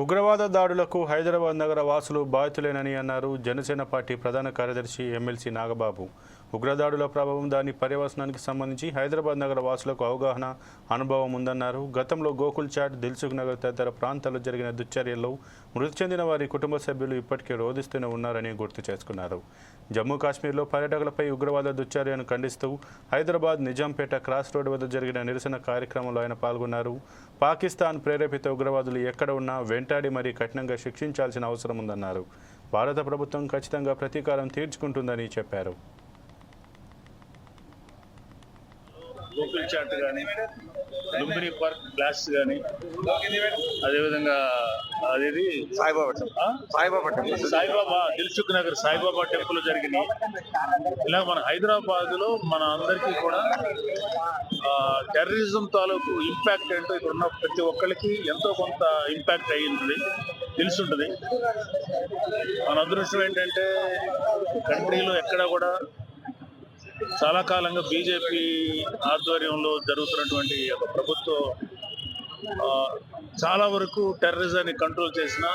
ఉగ్రవాద దాడులకు హైదరాబాద్ నగర వాసులు బాధితులేనని అన్నారు జనసేన పార్టీ ప్రధాన కార్యదర్శి ఎమ్మెల్సీ నాగబాబు. ఉగ్రదాడుల ప్రభావం దాని పర్యవసనానికి సంబంధించి హైదరాబాద్ నగర వాసులకు అవగాహన అనుభవం ఉందన్నారు. గతంలో గోకుల్ చాట్ దిల్సుఖ్ నగర్ తదితర ప్రాంతాల్లో జరిగిన దుశ్చర్యల్లో మృతి చెందిన వారి కుటుంబ సభ్యులు ఇప్పటికే రోధిస్తూనే ఉన్నారని గుర్తు చేసుకున్నారు. జమ్మూ కాశ్మీర్లో పర్యాటకులపై ఉగ్రవాద దుశ్చర్యను ఖండిస్తూ హైదరాబాద్ నిజాంపేట క్రాస్ రోడ్డు వద్ద జరిగిన నిరసన కార్యక్రమంలో ఆయన పాల్గొన్నారు. పాకిస్తాన్ ప్రేరేపిత ఉగ్రవాదులు ఎక్కడ ఉన్నా వెంటాడి మరీ కఠినంగా శిక్షించాల్సిన అవసరం ఉందన్నారు. భారత ప్రభుత్వం ఖచ్చితంగా ప్రతీకారం తీర్చుకుంటుందని చెప్పారు. గోకుల్ చాట్ కానీ లుంబిని పార్క్ బ్లాస్ట్ కానీ అదేవిధంగా అదేది? Saibaba? Saibaba temple. Saibaba Dilsukhnagar Saibaba temple జరిగినాయి. ఇలా మన హైదరాబాద్లో మన అందరికీ కూడా టెర్రరిజం తాలూకు ఇంపాక్ట్ ఏంటో ఇక్కడ ఉన్న ప్రతి ఒక్కరికి ఎంతో కొంత ఇంపాక్ట్ అయ్యి ఉంటుంది తెలుసుంటుంది. మన అదృష్టం ఏంటంటే కంట్రీలో ఎక్కడ కూడా చాలా కాలంగా బీజేపీ ఆధ్వర్యంలో జరుగుతున్నటువంటి ఒక ప్రభుత్వం చాలా వరకు టెర్రరిజాన్ని కంట్రోల్ చేసిన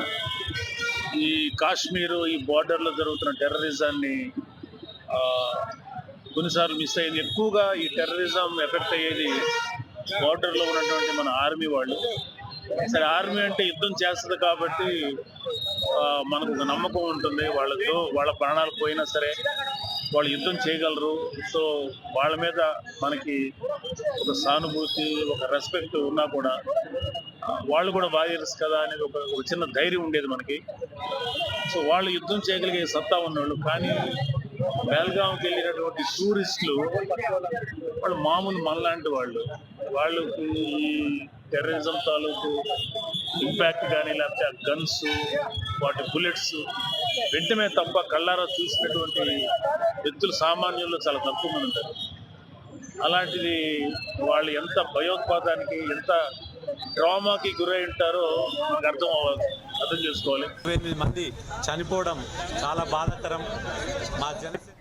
ఈ కాశ్మీరు ఈ బార్డర్లో జరుగుతున్న టెర్రరిజాన్ని కొన్నిసార్లు మిస్ అయింది. ఎక్కువగా ఈ టెర్రరిజం ఎఫెక్ట్ అయ్యేది బార్డర్లో ఉన్నటువంటి మన ఆర్మీ వాళ్ళు. సరే ఆర్మీ అంటే యుద్ధం చేస్తుంది కాబట్టి మనకు ఒక నమ్మకం ఉంటుంది. వాళ్ళతో వాళ్ళ ప్రాణాలు పోయినా సరే వాళ్ళు యుద్ధం చేయగలరు. సో వాళ్ళ మీద మనకి ఒక సానుభూతి ఒక రెస్పెక్ట్ ఉన్నా కూడా వాళ్ళు కూడా వారియర్స్ కదా అనేది ఒక ఒక చిన్న ధైర్యం ఉండేది మనకి. సో వాళ్ళు యుద్ధం చేయగలిగే సత్తా ఉన్నవాళ్ళు కానీ బెల్గాంకి వెళ్ళినటువంటి టూరిస్టులు వాళ్ళు మామూలు మనలాంటి వాళ్ళు. వాళ్ళకి ఈ టెర్రరిజం తాలూకు ఇంపాక్ట్ కానీ లేకపోతే ఆ గన్స్ వాటి బుల్లెట్స్ వెంటనే తప్ప కళ్ళారా చూసినటువంటి వ్యక్తులు సామాన్యుల్లో చాలా తక్కువ మంది ఉంటారు. అలాంటిది వాళ్ళు ఎంత భయోత్పాదానికి ఎంత డ్రామాకి గురై ఉంటారో మనకు అర్థం అవ్వాలి అర్థం చేసుకోవాలి. ఎనిమిది మంది చనిపోవడం చాలా బాధాకరం. మా జనసేన